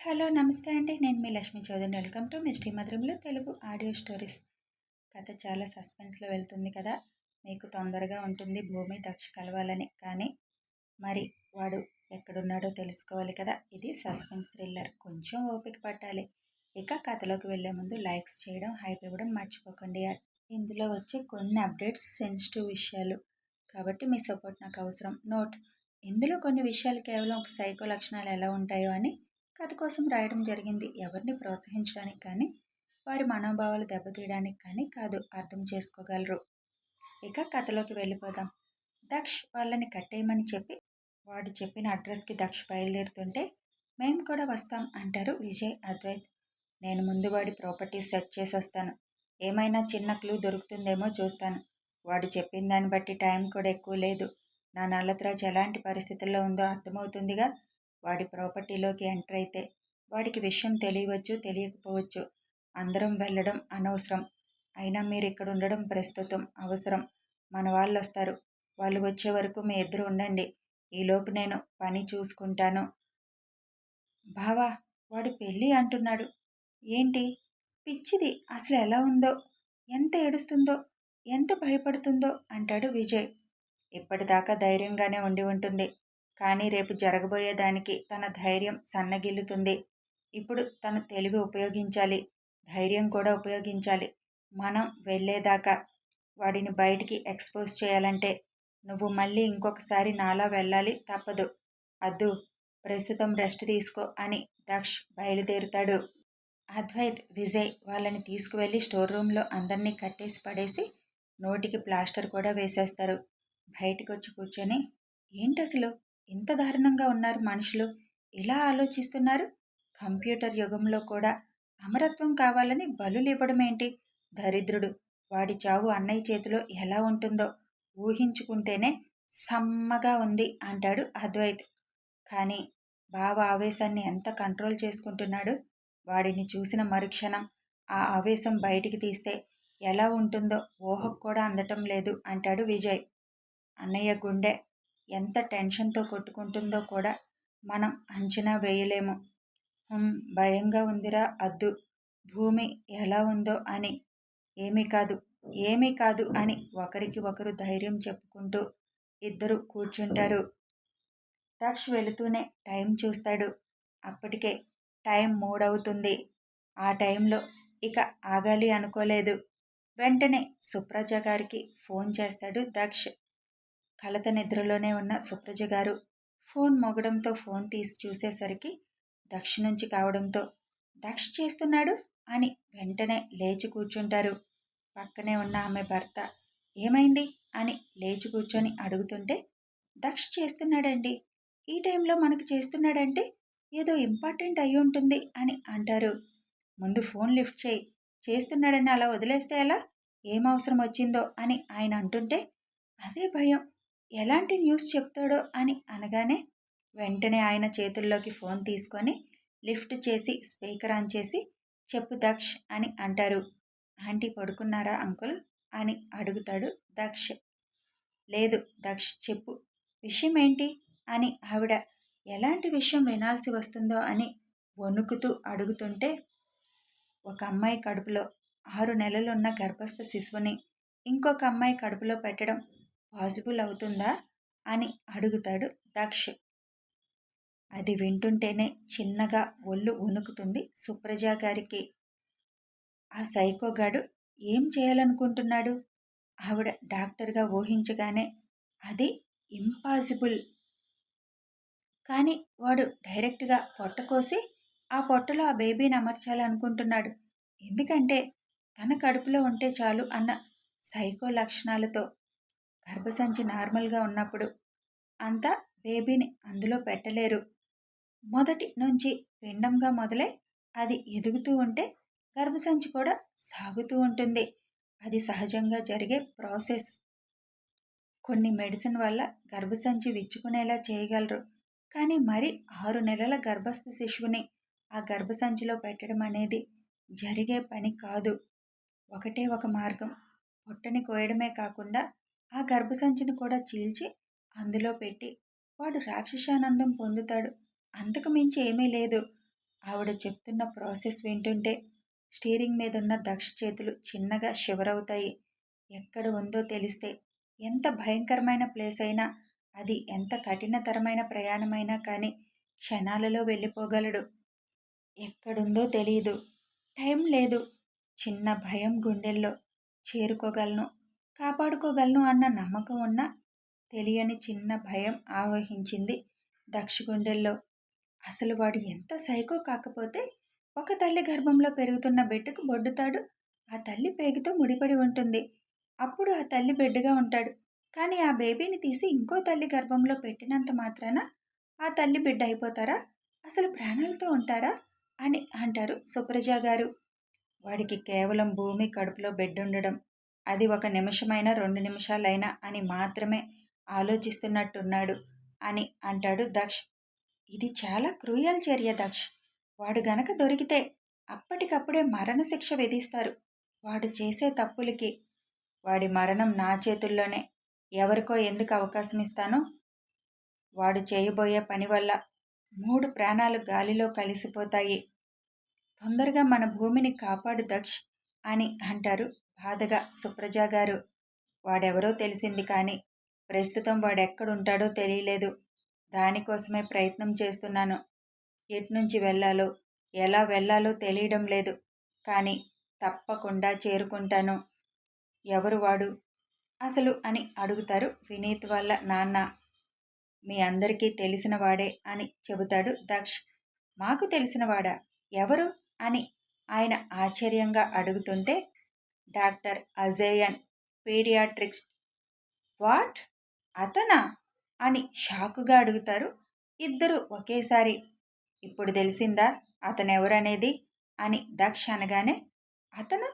Hello నమస్తే అండి. నేను మీ Lakshmi Chaudhary. Welcome to misty మధురంలో Telugu audio stories. కథ చాలా సస్పెన్స్లో వెళ్తుంది కదా. మీకు తొందరగా ఉంటుంది. భూమి దక్ష కలవాలని. కానీ మరి వాడు ఎక్కడున్నాడో తెలుసుకోవాలి కదా. ఇది సస్పెన్స్ థ్రిల్లర్. కొంచెం ఓపిక పట్టాలి. ఇక కథలోకి వెళ్ళే ముందు లైక్స్ చేయడం హైప్ ఇవ్వడం మర్చిపోకండి ఇందులో వచ్చే కొన్ని అప్డేట్స్ సెన్సిటివ్ విషయాలు. కాబట్టి మీ సపోర్ట్ నాకు అవసరం. నోట్. ఇందులో కొన్ని విషయాలు కేవలం ఒక సైకో లక్షణాలు ఎలా ఉంటాయో అని కథ కోసం రాయడం జరిగింది. ఎవరిని ప్రోత్సహించడానికి కానీ వారి మనోభావాలు దెబ్బతీయడానికి కానీ కాదు అర్థం చేసుకోగలరు. ఇక కథలోకి వెళ్ళిపోదాం. దక్ష్ వాళ్ళని కట్టేయమని చెప్పి వాడు చెప్పిన అడ్రస్కి దక్ష్ బయలుదేరుతుంటే మేము కూడా వస్తాం అంటారు విజయ్ అద్వైత్. నేను ముందు వాడి ప్రాపర్టీ సెట్ చేసి వస్తాను. ఏమైనా చిన్న క్లూ దొరుకుతుందేమో చూస్తాను. వాడు చెప్పిన దాన్ని బట్టి టైం కూడా ఎక్కువ లేదు. నా నల్లత్రాజ్ ఎలాంటి పరిస్థితుల్లో ఉందో అర్థమవుతుందిగా. వాడి ప్రాపర్టీలోకి ఎంటర్ అయితే వాడికి విషయం తెలియవచ్చు తెలియకపోవచ్చు. అందరం వెళ్ళడం అనవసరం. అయినా మీరు ఇక్కడ ఉండడం ప్రస్తుతం అవసరం. మన వాళ్ళు వస్తారు వాళ్ళు వచ్చే వరకు మీ ఇద్దరు ఉండండి. ఈలోపు నేను పని చూసుకుంటాను. బావా వాడు పెళ్ళి అంటున్నాడు. ఏంటి? పిచ్చిది అసలు ఎలా ఉందో? ఎంత ఏడుస్తుందో? ఎంత భయపడుతుందో? అంటాడు విజయ్. ఇప్పటిదాకా ధైర్యంగానే ఉండి ఉంటుంది. కానీ రేపు జరగబోయేదానికి తన ధైర్యం సన్నగిల్లుతుంది. ఇప్పుడు తన తెలివి ఉపయోగించాలి. ధైర్యం కూడా ఉపయోగించాలి. మనం వెళ్ళేదాకా వాడిని బయటికి ఎక్స్పోజ్ చేయాలంటే నువ్వు మళ్ళీ ఇంకొకసారి నాలా వెళ్ళాలి తప్పదు. అద్దు ప్రస్తుతం రెస్ట్ తీసుకో అని దక్ష్ బయలుదేరుతాడు. అద్వైత్ విజయ్ వాళ్ళని తీసుకువెళ్ళి స్టోర్ రూమ్లో అందరినీ కట్టేసి పడేసి నోటికి ప్లాస్టర్ కూడా వేసేస్తారు. బయటకు వచ్చి కూర్చొని ఏంటి అసలు ఎంత దారుణంగా ఉన్నారు మనుషులు? ఇలా ఆలోచిస్తున్నారు? కంప్యూటర్ యుగంలో కూడా అమరత్వం కావాలని బలులు ఇవ్వడం ఏంటి? దరిద్రుడు వాడి చావు అన్నయ్య చేతిలో ఎలా ఉంటుందో ఊహించుకుంటేనే సమ్మగా ఉంది అంటాడు అద్వైత్. కానీ బావ ఆవేశాన్ని ఎంత కంట్రోల్ చేసుకుంటున్నాడు? వాడిని చూసిన మరుక్షణం ఆ ఆవేశం బయటికి తీస్తే ఎలా ఉంటుందో ఊహకు కూడా అందటం లేదు అంటాడు విజయ్. అన్నయ్య గుండె ఎంత టెన్షన్తో కొట్టుకుంటుందో కూడా మనం అంచనా వేయలేము. భయంగా ఉందిరా అద్దు. భూమి ఎలా ఉందో అని. ఏమీ కాదు. ఏమీ కాదు అని ఒకరికి ఒకరు ధైర్యం చెప్పుకుంటూ ఇద్దరు కూర్చుంటారు. దక్ష్ వెళుతూనే టైం చూస్తాడు. అప్పటికే టైం మూడవుతుంది. ఆ టైంలో ఇక ఆగాలి అనుకోలేదు. వెంటనే సుప్రజ గారికి ఫోన్ చేస్తాడు దక్ష్. కలత నిద్రలోనే ఉన్న సుప్రజ గారు ఫోన్ మొగడంతో ఫోన్ తీసి చూసేసరికి దక్ష నుంచి కావడంతో దక్ష చేస్తున్నాడు? అని వెంటనే లేచి కూర్చుంటారు. పక్కనే ఉన్న ఆమె భర్త ఏమైంది? అని లేచి కూర్చొని అడుగుతుంటే దక్ష చేస్తున్నాడండి. ఈ టైంలో మనకు చేస్తున్నాడంటే ఏదో ఇంపార్టెంట్ అయి ఉంటుంది అని అంటారు. ముందు ఫోన్ లిఫ్ట్ చేయి. చేస్తున్నాడని అలా వదిలేస్తే ఎలా? ఏం అవసరం వచ్చిందో? అని ఆయన అంటుంటే అదే భయం. ఎలాంటి న్యూస్ చెప్తాడో అని అనగానే వెంటనే ఆయన చేతుల్లోకి ఫోన్ తీసుకొని లిఫ్ట్ చేసి స్పీకర్ ఆన్ చేసి చెప్పు దక్ష్ అని అంటారు. ఆంటీ పడుకున్నారా అంకుల్? అని అడుగుతాడు దక్ష్. లేదు దక్ష్ చెప్పు. విషయం ఏంటి? అని ఆవిడ ఎలాంటి విషయం వినాల్సి వస్తుందో అని వణుకుతూ అడుగుతుంటే ఒక అమ్మాయి కడుపులో ఆరు నెలలున్న గర్భస్థ శిశువుని ఇంకొక అమ్మాయి కడుపులో పెట్టడం పాసిబుల్ అవుతుందా అని అడుగుతాడు దక్ష్. అది వింటుంటేనే చిన్నగా ఒళ్ళు వణుకుతుంది సుప్రజ గారికి. ఆ సైకోగాడు ఏం చేయాలనుకుంటున్నాడు? ఆవిడ డాక్టర్గా ఊహించగానే అది ఇంపాసిబుల్. కానీ వాడు డైరెక్ట్గా పొట్ట కోసి ఆ పొట్టలో ఆ బేబీని అమర్చాలనుకుంటున్నాడు. ఎందుకంటే తన కడుపులో ఉంటే చాలు అన్న సైకో లక్షణాలతో గర్భసంచి నార్మల్గా ఉన్నప్పుడు అంతా బేబీని అందులో పెట్టలేరు. మొదటి నుంచి పిండంగా మొదలై అది ఎదుగుతూ ఉంటే గర్భసంచి కూడా సాగుతూ ఉంటుంది. అది సహజంగా జరిగే ప్రాసెస్. కొన్ని మెడిసిన్ వల్ల గర్భసంచి విచ్చుకునేలా చేయగలరు. కానీ మరి ఆరు నెలల గర్భస్థ శిశువుని ఆ గర్భసంచిలో పెట్టడం అనేది జరిగే పని కాదు. ఒకటే ఒక మార్గం. పొట్టని కోయడమే కాకుండా ఆ గర్భసంచిని కూడా చీల్చి అందులో పెట్టి వాడు రాక్షసానందం పొందుతాడు. అంతకు మించి ఏమీ లేదు. ఆవిడ చెప్తున్న ప్రాసెస్ వింటుంటే స్టీరింగ్ మీద ఉన్న దక్ష చేతులు చిన్నగా షివరవుతాయి ఎక్కడ ఉందో తెలిస్తే ఎంత భయంకరమైన ప్లేస్ అయినా అది ఎంత కఠినతరమైన ప్రయాణమైనా కానీ క్షణాలలో వెళ్ళిపోగలడు. ఎక్కడుందో తెలియదు టైం లేదు. చిన్న భయం గుండెల్లో చేరుకోగలను. కాపాడుకోగలను అన్న నమ్మకం ఉన్న తెలియని చిన్న భయం ఆవహించింది దక్ష గుండెల్లో అసలు వాడు ఎంత సైకో కాకపోతే ఒక తల్లి గర్భంలో పెరుగుతున్న బిడ్డకు బొడ్డుతాడు. ఆ తల్లి పేగుతో ముడిపడి ఉంటుంది. అప్పుడు ఆ తల్లి బిడ్డగా ఉంటాడు. కానీ ఆ బేబీని తీసి ఇంకో తల్లి గర్భంలో పెట్టినంత మాత్రాన ఆ తల్లి బిడ్డ అయిపోతారా? అసలు ప్రాణాలతో ఉంటారా? అని అంటారు సుప్రజ గారు వాడికి కేవలం భూమి కడుపులో బిడ్డ ఉండడం అది ఒక నిమిషమైనా రెండు నిమిషాలైనా అని మాత్రమే ఆలోచిస్తున్నట్టున్నాడు అని అంటాడు దక్ష్. ఇది చాలా క్రూయల్ చర్య దక్ష్. వాడు గనక దొరికితే అప్పటికప్పుడే మరణశిక్ష విధిస్తారు. వాడు చేసే తప్పులకి వాడి మరణం నా చేతుల్లోనే. ఎవరికో ఎందుకు అవకాశం ఇస్తానో? వాడు చేయబోయే పని వల్ల మూడు ప్రాణాలు గాలిలో కలిసిపోతాయి. తొందరగా మన భూమిని కాపాడు దక్ష్ అని అంటారు బాధగా సుప్రజా గారు వాడెవరో తెలిసింది కానీ ప్రస్తుతం వాడెక్కడుంటాడో తెలియలేదు. దానికోసమే ప్రయత్నం చేస్తున్నాను. ఎట్నుంచి వెళ్ళాలో ఎలా వెళ్ళాలో తెలియడం లేదు. కానీ తప్పకుండా చేరుకుంటాను. ఎవరు వాడు? అసలు అని అడుగుతారు వినీత్ వాళ్ళ నాన్న. మీ అందరికీ తెలిసిన వాడే అని చెబుతాడు దక్ష్. మాకు తెలిసినవాడా ఎవరు? అని ఆయన ఆశ్చర్యంగా అడుగుతుంటే డాక్టర్ అజేయన్ పీడియాట్రిక్స్ వాట్? అతనా? అని షాకుగా అడుగుతారు ఇద్దరు ఒకేసారి. ఇప్పుడు తెలిసిందా అతను ఎవరనేది అని దక్ష అనగానే అతను?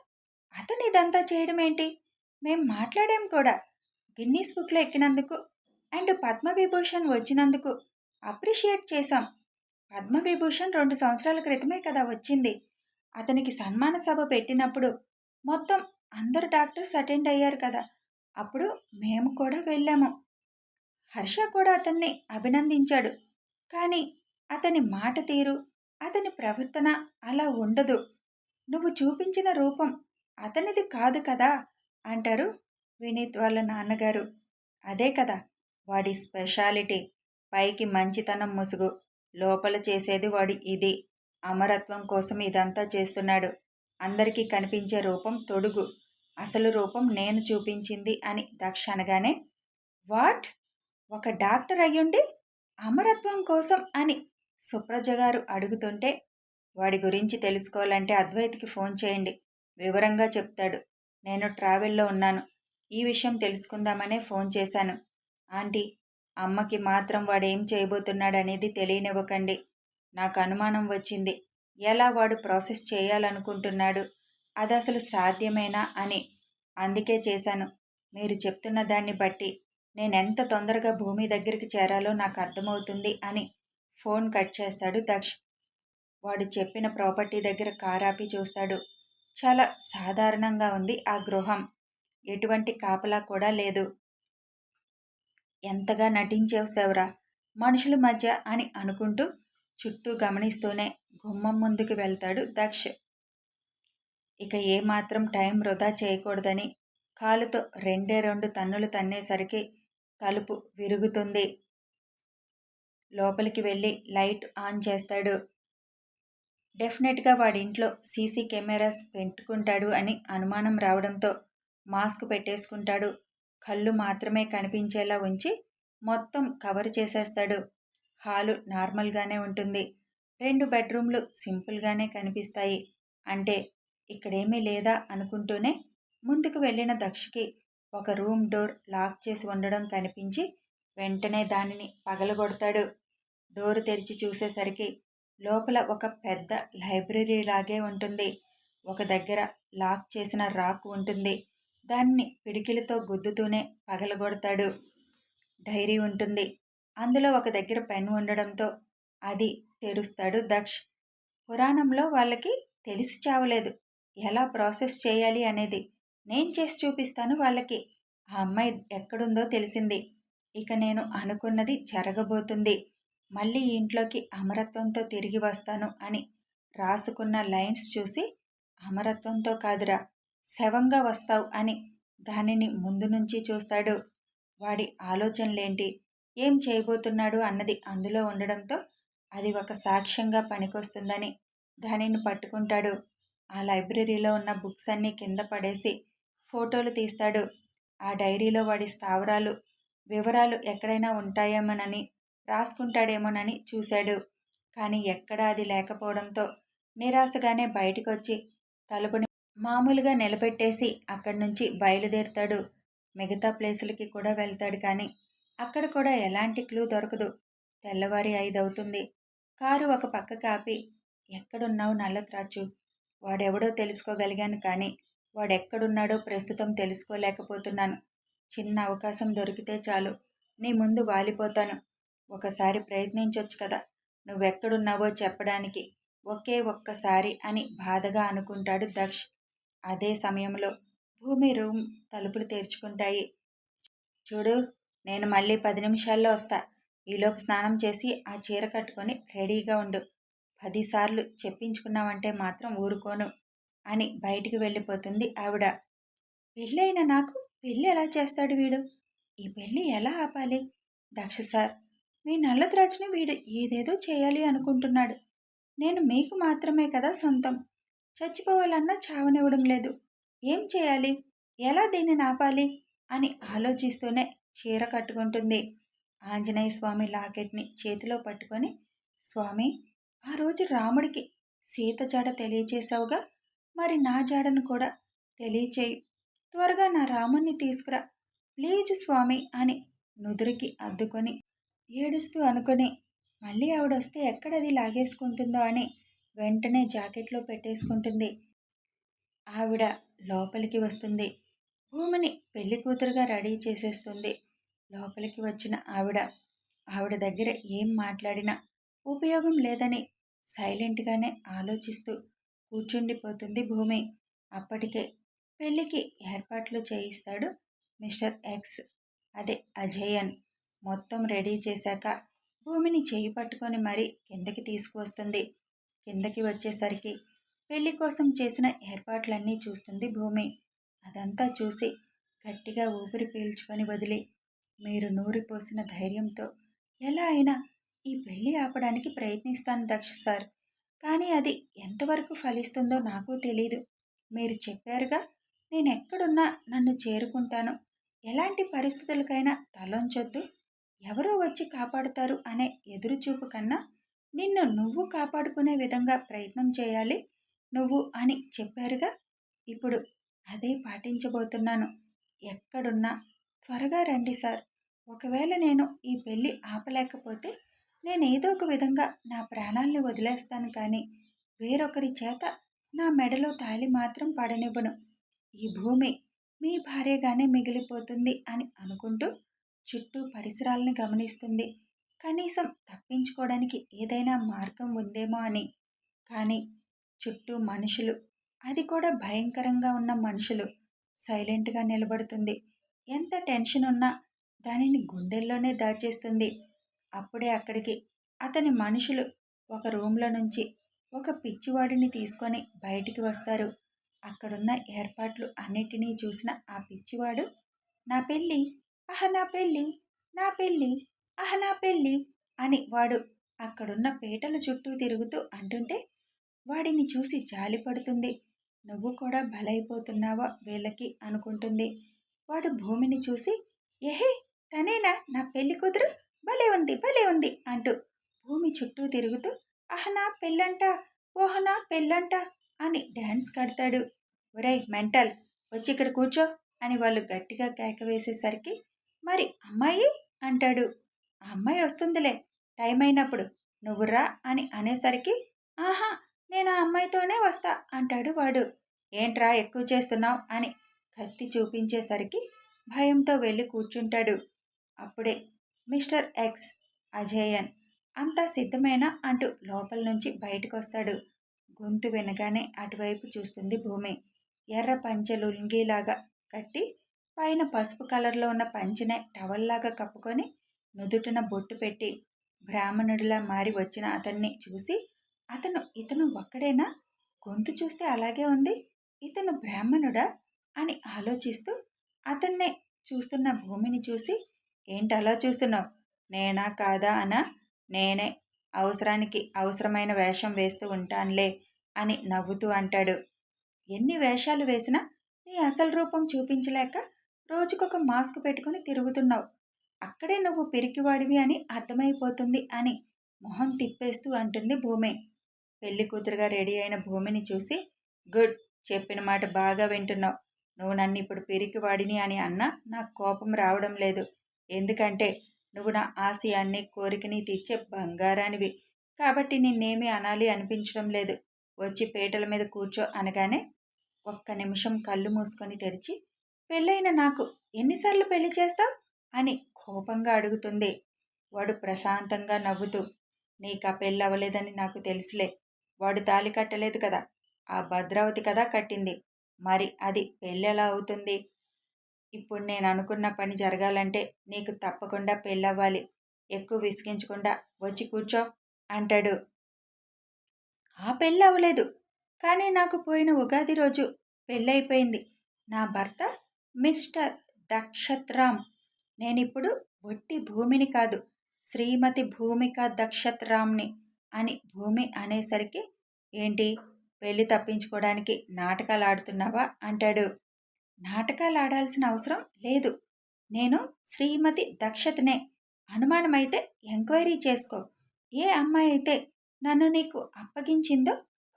అతను ఇదంతా చేయడం ఏంటి మేం మాట్లాడాం కూడా. గిన్నీస్ బుక్లో ఎక్కినందుకు అండ్ పద్మవిభూషణ్ వచ్చినందుకు అప్రిషియేట్ చేశాం. పద్మవిభూషణ్ రెండు సంవత్సరాల క్రితమే కదా వచ్చింది. అతనికి సన్మాన సభ పెట్టినప్పుడు మొత్తం అందరు డాక్టర్స్ అటెండ్ అయ్యారు కదా! అప్పుడు మేము కూడా వెళ్ళాము. హర్ష కూడా అతన్ని అభినందించాడు. కానీ అతని మాట తీరు అతని ప్రవర్తన అలా ఉండదు. నువ్వు చూపించిన రూపం అతనిది కాదు కదా! అంటారు వినీత్ వాళ్ళ నాన్నగారు. అదే కదా! వాడి స్పెషాలిటీ. పైకి మంచితనం ముసుగు. లోపల చేసేది వాడి ఇది. అమరత్వం కోసం ఇదంతా చేస్తున్నాడు. అందరికీ కనిపించే రూపం తొడుగు. అసలు రూపం నేను చూపించింది అని దక్ష అనగానే వాట్? ఒక డాక్టర్ అయ్యుండి అమరత్వం కోసం అని సుప్రజ గారు అడుగుతుంటే వాడి గురించి తెలుసుకోవాలంటే అద్వైత్కి ఫోన్ చేయండి. వివరంగా చెప్తాడు. నేను ట్రావెల్లో ఉన్నాను. ఈ విషయం తెలుసుకుందామనే ఫోన్ చేశాను. ఆంటీ అమ్మకి మాత్రం వాడు ఏం తెలియనివ్వకండి. నాకు అనుమానం వచ్చింది. ఎలా వాడు ప్రాసెస్ చేయాలనుకుంటున్నాడు? అది అసలు సాధ్యమేనా అని అందుకే చేశాను. మీరు చెప్తున్న దాన్ని బట్టి నేనెంత తొందరగా భూమి దగ్గరికి చేరాలో నాకు అర్థమవుతుంది అని ఫోన్ కట్ చేస్తాడు దక్ష్. వాడు చెప్పిన ప్రాపర్టీ దగ్గర కారాపి చూస్తాడు. చాలా సాధారణంగా ఉంది ఆ గృహం. ఎటువంటి కాపలా కూడా లేదు. ఎంతగా నటించేవసేవరా మనుషుల మధ్య అని అనుకుంటూ చుట్టూ గమనిస్తూనే గుమ్మం ముందుకు వెళ్తాడు దక్ష్. ఇక ఏమాత్రం టైం వృధా చేయకూడదని కాలుతో రెండే రెండు తన్నులు తన్నేసరికి తలుపు విరుగుతుంది. లోపలికి వెళ్ళి లైట్ ఆన్ చేస్తాడు. డెఫినెట్గా వాడింట్లో సీసీ కెమెరాస్ పెట్టుకుంటాడు అని అనుమానం రావడంతో మాస్క్ పెట్టేసుకుంటాడు. కళ్ళు మాత్రమే కనిపించేలా ఉంచి మొత్తం కవర్ చేసేస్తాడు. హాలు నార్మల్గానే ఉంటుంది. రెండు బెడ్రూమ్లు సింపుల్గానే కనిపిస్తాయి. అంటే ఇక్కడేమీ లేదా అనుకుంటూనే ముందుకు వెళ్ళిన దక్షకి ఒక రూమ్ డోర్ లాక్ చేసి ఉండడం కనిపించి వెంటనే దానిని పగలగొడతాడు. డోర్ తెరిచి చూసేసరికి లోపల ఒక పెద్ద లైబ్రరీ లాగే ఉంటుంది. ఒక దగ్గర లాక్ చేసిన రాక్ ఉంటుంది. దాన్ని పిడికిలతో గుద్దుతూనే పగలగొడతాడు. డైరీ ఉంటుంది. అందులో ఒక దగ్గర పెన్ ఉండడంతో అది తెరుస్తాడు దక్ష్. పురాణంలో వాళ్ళకి తెలిసి చావలేదు. ఎలా ప్రాసెస్ చేయాలి అనేది. నేను చేసి చూపిస్తాను వాళ్ళకి. ఆ అమ్మాయి ఎక్కడుందో తెలిసింది. ఇక నేను అనుకున్నది జరగబోతుంది. మళ్ళీ ఇంట్లోకి అమరత్వంతో తిరిగి వస్తాను అని రాసుకున్న లైన్స్ చూసి అమరత్వంతో కాదురా శవంగా వస్తావు అని దానిని ముందు నుంచి చూస్తాడు. వాడి ఆలోచనలేంటి? ఏం చేయబోతున్నాడు అన్నది అందులో ఉండడంతో అది ఒక సాక్ష్యంగా పనికొస్తుందని దానిని పట్టుకుంటాడు. ఆ లైబ్రరీలో ఉన్న బుక్స్ అన్నీ కింద పడేసి ఫోటోలు తీస్తాడు. ఆ డైరీలో వాడి స్థావరాలు వివరాలు ఎక్కడైనా ఉంటాయేమోనని రాసుకుంటాడేమోనని చూశాడు. కానీ ఎక్కడా అది లేకపోవడంతో నిరాశగానే బయటకొచ్చి తలుపుని మామూలుగా నిలబెట్టేసి అక్కడి నుంచి బయలుదేరుతాడు. మిగతా ప్లేసులకి కూడా వెళ్తాడు కానీ అక్కడ కూడా ఎలాంటి క్లూ దొరకదు. తెల్లవారి ఐదు అవుతుంది కారు ఒక పక్క కాపి ఎక్కడున్నావు నల్లత్రాచు వాడెవడో తెలుసుకోగలిగాను కానీ వాడెక్కడున్నాడో ప్రస్తుతం తెలుసుకోలేకపోతున్నాను. చిన్న అవకాశం దొరికితే చాలు. నీ ముందు వాలిపోతాను. ఒకసారి ప్రయత్నించవచ్చు కదా! నువ్వెక్కడున్నావో చెప్పడానికి ఒకే ఒక్కసారి అని బాధగా అనుకుంటాడు దక్ష్. అదే సమయంలో భూమి రూమ్ తలుపులు తెరుచుకుంటాయి. చూడు నేను మళ్ళీ పది నిమిషాల్లో వస్తా. ఈలోపు స్నానం చేసి ఆ చీర కట్టుకొని రెడీగా ఉండు. పదిసార్లు చెప్పించుకున్నావంటే మాత్రం ఊరుకోను అని బయటికి వెళ్ళిపోతుంది ఆవిడ. పెళ్ళైన నాకు పెళ్ళి ఎలా చేస్తాడు వీడు? ఈ పెళ్ళి ఎలా ఆపాలి? దక్ష సార్ మీ నల్లద్రాజుని వీడు ఏదేదో చేయాలి అనుకుంటున్నాడు. నేను మీకు మాత్రమే కదా సొంతం. చచ్చిపోవాలన్నా చావనివ్వడం లేదు. ఏం చేయాలి? ఎలా దీన్ని ఆపాలి అని ఆలోచిస్తూనే చీర కట్టుకుంటుంది. ఆంజనేయ స్వామి లాకెట్ని చేతిలో పట్టుకొని స్వామి ఆ రోజు రాముడికి సీత జాడ తెలియచేశావుగా? మరి నా జాడను కూడా తెలియచేయి. త్వరగా నా రాముణ్ణి తీసుకురా. ప్లీజ్ స్వామి అని నుదురికి అద్దుకొని ఏడుస్తూ అనుకొని మళ్ళీ ఆవిడొస్తే ఎక్కడది లాగేసుకుంటుందో అని వెంటనే జాకెట్లో పెట్టేసుకుంటుంది. ఆవిడ లోపలికి వస్తుంది. భూమిని పెళ్ళి కూతురుగా రెడీ చేసేస్తుంది. లోపలికి వచ్చిన ఆవిడ. ఆవిడ దగ్గర ఏం మాట్లాడినా ఉపయోగం లేదని సైలెంట్గానే ఆలోచిస్తూ కూర్చుండిపోతుంది భూమి. అప్పటికే పెళ్ళికి ఏర్పాట్లు చేయిస్తాడు మిస్టర్ ఎక్స్. అదే అజయన్. మొత్తం రెడీ చేశాక భూమిని చేయి పట్టుకొని మరీ కిందకి తీసుకువస్తుంది. కిందకి వచ్చేసరికి పెళ్ళి కోసం చేసిన ఏర్పాట్లన్నీ చూస్తుంది భూమి. అదంతా చూసి గట్టిగా ఊపిరి పీల్చుకొని వదిలి మీరు నూరిపోసిన ధైర్యంతో ఎలా అయినా ఈ పెళ్ళి ఆపడానికి ప్రయత్నిస్తాను దక్ష సార్. కానీ అది ఎంతవరకు ఫలిస్తుందో నాకు తెలీదు. మీరు చెప్పారుగా నేను ఎక్కడున్నా నన్ను చేరుకుంటాను. ఎలాంటి పరిస్థితులకైనా తలొంచొద్దు. ఎవరో వచ్చి కాపాడుతారు అనే ఎదురుచూపు కన్నా నిన్ను నువ్వు కాపాడుకునే విధంగా ప్రయత్నం చేయాలి. నువ్వు అని చెప్పారుగా ఇప్పుడు అదే పాటించబోతున్నాను. ఎక్కడున్నా త్వరగా రండి సార్. ఒకవేళ నేను ఈ పెళ్ళి ఆపలేకపోతే నేను ఏదో ఒక విధంగా నా ప్రాణాల్ని వదిలేస్తాను కానీ వేరొకరి చేత నా మెడలో తాలి మాత్రం పడనివ్వను. ఈ భూమి మీ భార్యగానే మిగిలిపోతుంది అని అనుకుంటూ చుట్టూ పరిసరాలను గమనిస్తుంది. కనీసం తప్పించుకోవడానికి ఏదైనా మార్గం ఉందేమో అని. కానీ చుట్టూ మనుషులు అది కూడా భయంకరంగా ఉన్న మనుషులు సైలెంట్గా నిలబడుతుంది. ఎంత టెన్షన్ ఉన్నా దానిని గుండెల్లోనే దాచేస్తుంది. అప్పుడే అక్కడికి అతని మనుషులు ఒక రూమ్లో నుంచి ఒక పిచ్చివాడిని తీసుకొని బయటికి వస్తారు. అక్కడున్న ఏర్పాట్లు అన్నిటినీ చూసిన ఆ పిచ్చివాడు నా పెళ్ళి అహ నా పెళ్ళి నా పెళ్ళి అహ నా పెళ్ళి అని వాడు అక్కడున్న పేటల చుట్టూ తిరుగుతూ అంటుంటే వాడిని చూసి జాలిపడుతుంది. నువ్వు కూడా బలైపోతున్నావా వీళ్ళకి? అనుకుంటుంది. వాడు భూమిని చూసి ఏహే తనేనా? నా పెళ్ళి కూతురు? భలే ఉంది భలే ఉంది అంటూ భూమి చుట్టూ తిరుగుతూ అహనా పెళ్ళంట ఓహనా పెళ్ళంట అని డ్యాన్స్ కడతాడు. ఒరేయ్ మెంటల్ వచ్చి ఇక్కడ కూర్చో అని వాళ్ళు గట్టిగా కేక వేసేసరికి మరి అమ్మాయి? అంటాడు. ఆ అమ్మాయి వస్తుందిలే టైం అయినప్పుడు నువ్వురా అని అనేసరికి ఆహా నేను ఆ అమ్మాయితోనే వస్తా అంటాడు వాడు. ఏంట్రా ఎక్కువ చేస్తున్నావు? అని కత్తి చూపించేసరికి భయంతో వెళ్ళి కూర్చుంటాడు. అప్పుడే మిస్టర్ ఎక్స్ అజయన్ అంతా సిద్ధమేనా అంటూ లోపల నుంచి బయటకు వస్తాడు గొంతు వినగానే అటువైపు చూస్తుంది భూమి. ఎర్ర పంచె లుంగీలాగా కట్టి పైన పసుపు కలర్లో ఉన్న పంచెనే టవల్లాగా కప్పుకొని నుదుటన బొట్టు పెట్టి బ్రాహ్మణుడిలా మారి వచ్చిన అతన్ని చూసి అతను ఇతను ఒక్కడేనా? గొంతు చూస్తే అలాగే ఉంది. ఇతను బ్రాహ్మణుడా? అని ఆలోచిస్తూ అతన్నే చూస్తున్న భూమిని చూసి ఏంటి అలా చూస్తున్నావు? నేనా కాదా అనా? నేనే అవసరానికి అవసరమైన వేషం వేస్తూ ఉంటానులే అని నవ్వుతూ అంటాడు. ఎన్ని వేషాలు వేసినా నీ అసలు రూపం చూపించలేక రోజుకొక మాస్క్ పెట్టుకుని తిరుగుతున్నావు. అక్కడే నువ్వు పిరికివాడివి అని అర్థమైపోతుంది అని మొహం తిప్పేస్తూ అంటుంది భూమి. పెళ్ళి కూతురుగా రెడీ అయిన భూమిని చూసి గుడ్ చెప్పిన మాట బాగా వింటున్నావు. నువ్వు నన్ను ఇప్పుడు పిరికివాడిని అని అన్నా నాకు కోపం రావడం లేదు. ఎందుకంటే నువ్వు నా ఆశయాన్ని కోరికని తీర్చే బంగారానివి. కాబట్టి నిన్నేమీ అనాలి అనిపించడం లేదు. వచ్చి పీటల మీద కూర్చో అనగానే ఒక్క నిమిషం కళ్ళు మూసుకొని తెరిచి పెళ్ళైన నాకు ఎన్నిసార్లు పెళ్ళి చేస్తావు? అని కోపంగా అడుగుతుంది. వాడు ప్రశాంతంగా నవ్వుతూ నీకు ఆ పెళ్ళి అవ్వలేదని నాకు తెలుసులే. వాడు తాలి కట్టలేదు కదా. ఆ భద్రావతి కదా కట్టింది. మరి అది పెళ్ళెలా అవుతుంది? ఇప్పుడు నేను అనుకున్న పని జరగాలంటే నీకు తప్పకుండా పెళ్ళవ్వాలి. ఎక్కువ విసిగించకుండా వచ్చి కూర్చో అంటాడు. ఆ పెళ్ళి అవ్వలేదు. కానీ నాకు పోయిన ఉగాది రోజు పెళ్ళైపోయింది నా భర్త మిస్టర్ దక్షత్రామ్. నేనిప్పుడు ఒట్టి భూమిని కాదు శ్రీమతి భూమిక దక్షత్రామ్ని అని భూమి అనేసరికి ఏంటి? పెళ్ళి తప్పించుకోవడానికి నాటకాలు ఆడుతున్నావా? అంటాడు. నాటకాలు ఆడాల్సిన అవసరం లేదు. నేను శ్రీమతి దక్షతనే. అనుమానమైతే ఎంక్వైరీ చేసుకో. ఏ అమ్మాయి అయితే నన్ను నీకు అప్పగించిందో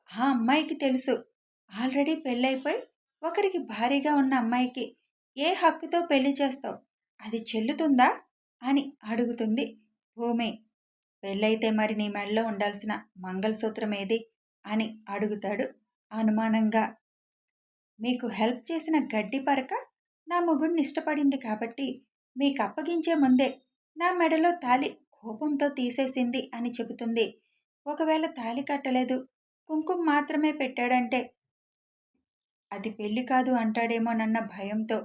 ఆ అమ్మాయికి తెలుసు. ఆల్రెడీ పెళ్ళైపోయి ఒకరికి భారీగా ఉన్న అమ్మాయికి ఏ హక్కుతో పెళ్ళి చేస్తావు? అది చెల్లుతుందా? అని అడుగుతుంది భూమి. పెళ్ళైతే మరి నీ మెడలో ఉండాల్సిన మంగళసూత్రం ఏది? అని అడుగుతాడు. అనుమానంగా మీకు హెల్ప్ చేసిన గడ్డి పరక నా మొగుడిని ఇష్టపడింది కాబట్టి మీకు అప్పగించే ముందే నా మెడలో తాలి కోపంతో తీసేసింది అని చెబుతుంది. ఒకవేళ తాలి కట్టలేదు కుంకుమ మాత్రమే పెట్టాడంటే అది పెళ్ళి కాదు అంటాడేమోనన్న భయంతో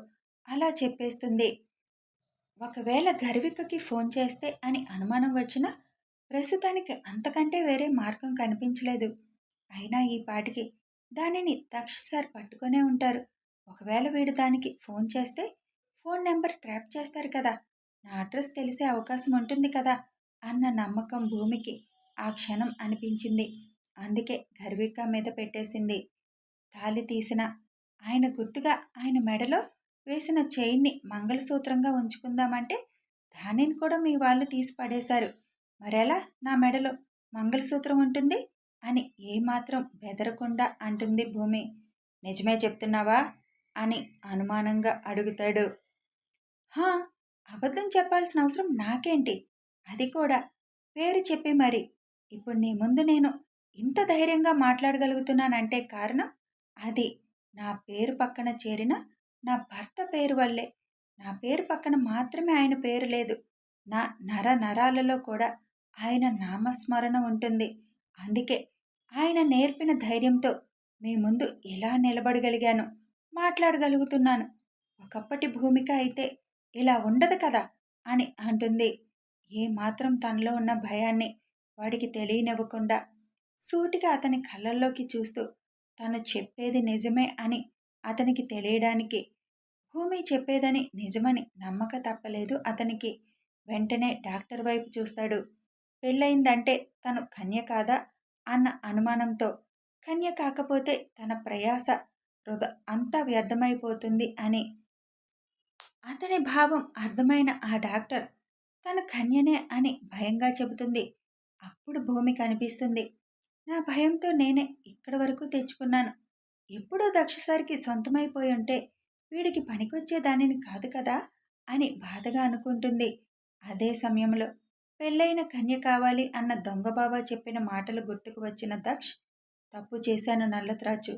అలా చెప్పేస్తుంది. ఒకవేళ గర్వికకి ఫోన్ చేస్తే అని అనుమానం వచ్చినా ప్రస్తుతానికి అంతకంటే వేరే మార్గం కనిపించలేదు. అయినా ఈ పాటికి దానిని దక్ష సార్ పట్టుకునే ఉంటారు. ఒకవేళ వీడు దానికి ఫోన్ చేస్తే ఫోన్ నెంబర్ ట్రాప్ చేస్తారు కదా. నా అడ్రస్ తెలిసే అవకాశం ఉంటుంది కదా అన్న నమ్మకం భూమికి ఆ క్షణం అనిపించింది. అందుకే గర్విక మీద పెట్టేసింది. తాలి తీసిన ఆయన గుర్తుగా ఆయన మెడలో వేసిన చైన్ని మంగళసూత్రంగా ఉంచుకుందామంటే దానిని కూడా మీ వాళ్ళు తీసి పడేశారు. మరెలా నా మెడలో మంగళసూత్రం ఉంటుంది? అని ఏమాత్రం బెదరకుండా అంటుంది భూమి. నిజమే చెప్తున్నావా? అని అనుమానంగా అడుగుతాడు. హా అబద్ధం చెప్పాల్సిన అవసరం నాకేంటి? అది కూడా. పేరు చెప్పి మరి. ఇప్పుడు నీ ముందు నేను ఇంత ధైర్యంగా మాట్లాడగలుగుతున్నానంటే కారణం? అది. నా పేరు పక్కన చేరిన నా భర్త పేరు వల్లే. నా పేరు పక్కన మాత్రమే ఆయన పేరు లేదు. నా నర నరాలలో కూడా ఆయన నామస్మరణ ఉంటుంది. అందుకే ఆయన నేర్పిన ధైర్యంతో మీ ముందు ఎలా నిలబడగలిగాను మాట్లాడగలుగుతున్నాను. ఒకప్పటి భూమిక అయితే ఇలా ఉండదు కదా అని అంటుంది. ఏ మాత్రం తనలో ఉన్న భయాన్ని వాడికి తెలియనివ్వకుండా సూటిగా అతని కళ్ళల్లోకి చూస్తూ తను చెప్పేది నిజమే అని అతనికి తెలియడానికి భూమి చెప్పేదని నిజమని నమ్మక తప్పలేదు అతనికి. వెంటనే డాక్టర్ వైపు చూస్తాడు. పెళ్ళయిందంటే తను కన్య కాదా? అన్న అనుమానంతో కన్య కాకపోతే తన ప్రయాస వృధ అంతా వ్యర్థమైపోతుంది అని. అతని భావం అర్థమైన ఆ డాక్టర్ తన కన్యనే అని భయంగా చెబుతుంది. అప్పుడు భూమి కనిపిస్తుంది. నా భయంతో నేనే ఇక్కడి వరకు తెచ్చుకున్నాను. ఎప్పుడో దక్షసారికి సొంతమైపోయి ఉంటే వీడికి పనికొచ్చే దానిని కాదు కదా అని బాధగా అనుకుంటుంది. అదే సమయంలో పెళ్ళైన కన్య కావాలి అన్న దొంగబాబా చెప్పిన మాటలు గుర్తుకు వచ్చిన దక్ష్ తప్పు చేశాను నల్లత్రాచు.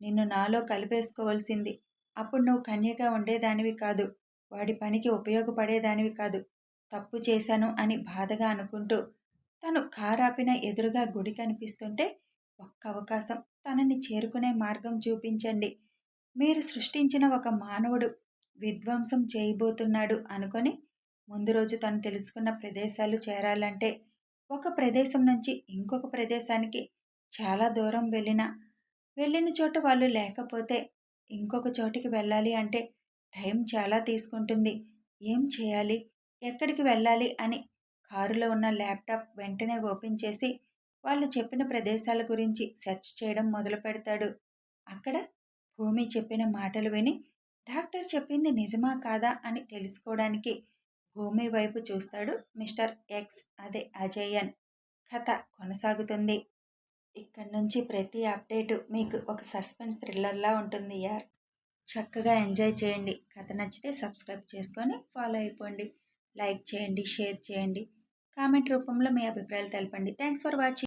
నిన్ను నాలో కలిపేసుకోవాల్సింది. అప్పుడు నువ్వు కన్యగా ఉండేదానివి కాదు. వాడి పనికి ఉపయోగపడేదానివి కాదు. తప్పు చేశాను అని బాధగా అనుకుంటూ తను కారాపిన ఎదురుగా గుడి కనిపిస్తుంటే ఒక్క అవకాశం తనని చేరుకునే మార్గం చూపించండి. మీరు సృష్టించిన ఒక మానవుడు విధ్వంసం చేయబోతున్నాడు అనుకొని ముందు రోజు తను తెలుసుకున్న ప్రదేశాలు చేరాలంటే ఒక ప్రదేశం నుంచి ఇంకొక ప్రదేశానికి చాలా దూరం వెళ్ళిన వెళ్ళిన చోట వాళ్ళు లేకపోతే ఇంకొక చోటికి వెళ్ళాలి అంటే టైం చాలా తీసుకుంటుంది. ఏం చేయాలి? ఎక్కడికి వెళ్ళాలి? అని కారులో ఉన్న ల్యాప్టాప్ వెంటనే ఓపెన్ చేసి వాళ్ళు చెప్పిన ప్రదేశాల గురించి సెర్చ్ చేయడం మొదలు పెడతాడు. అక్కడ భూమి చెప్పిన మాటలు విని డాక్టర్ చెప్పింది నిజమా కాదా అని తెలుసుకోవడానికి భూమి వైపు చూస్తాడు మిస్టర్ ఎక్స్. అదే అజయన్. కథ కొనసాగుతుంది. ఇక్కడి నుంచి ప్రతి అప్డేటు మీకు ఒక సస్పెన్స్ థ్రిల్లర్లా ఉంటుంది యార్. చక్కగా ఎంజాయ్ చేయండి. కథ నచ్చితే సబ్స్క్రైబ్ చేసుకొని ఫాలో అయిపోండి. లైక్ చేయండి షేర్ చేయండి. కామెంట్ రూపంలో మీ అభిప్రాయాలు తెలపండి. Thanks for watching.